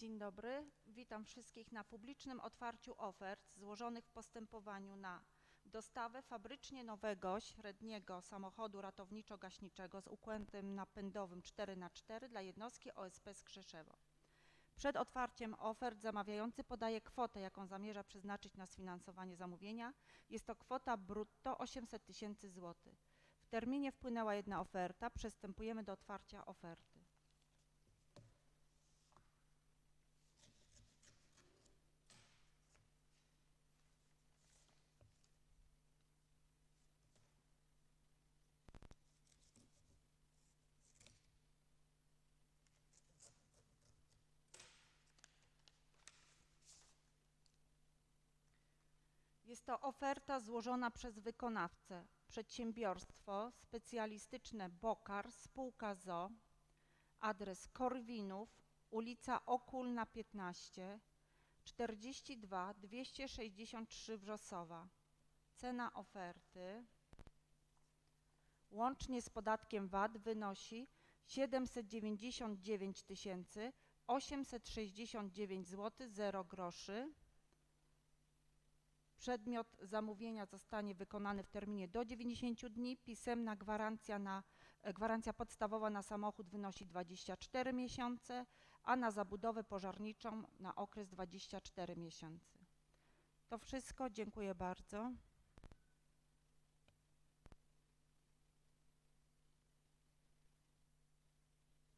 Dzień dobry. Witam wszystkich na publicznym otwarciu ofert złożonych w postępowaniu na dostawę fabrycznie nowego średniego samochodu ratowniczo-gaśniczego z układem napędowym 4x4 dla jednostki OSP Skrzeszewo. Przed otwarciem ofert zamawiający podaje kwotę, jaką zamierza przeznaczyć na sfinansowanie zamówienia. Jest to kwota brutto 800 tysięcy złotych. W terminie wpłynęła jedna oferta. Przystępujemy do otwarcia oferty. Jest to oferta złożona przez wykonawcę przedsiębiorstwo specjalistyczne Bokar, spółka ZO, adres Korwinów, ulica Okulna 15, 42 263 Wrzosowa. Cena oferty łącznie z podatkiem VAT wynosi 799 869 zł 0 groszy. Przedmiot zamówienia zostanie wykonany w terminie do 90 dni. Pisemna gwarancja, na, gwarancja podstawowa na samochód wynosi 24 miesiące, a na zabudowę pożarniczą na okres 24 miesięcy. To wszystko. Dziękuję bardzo.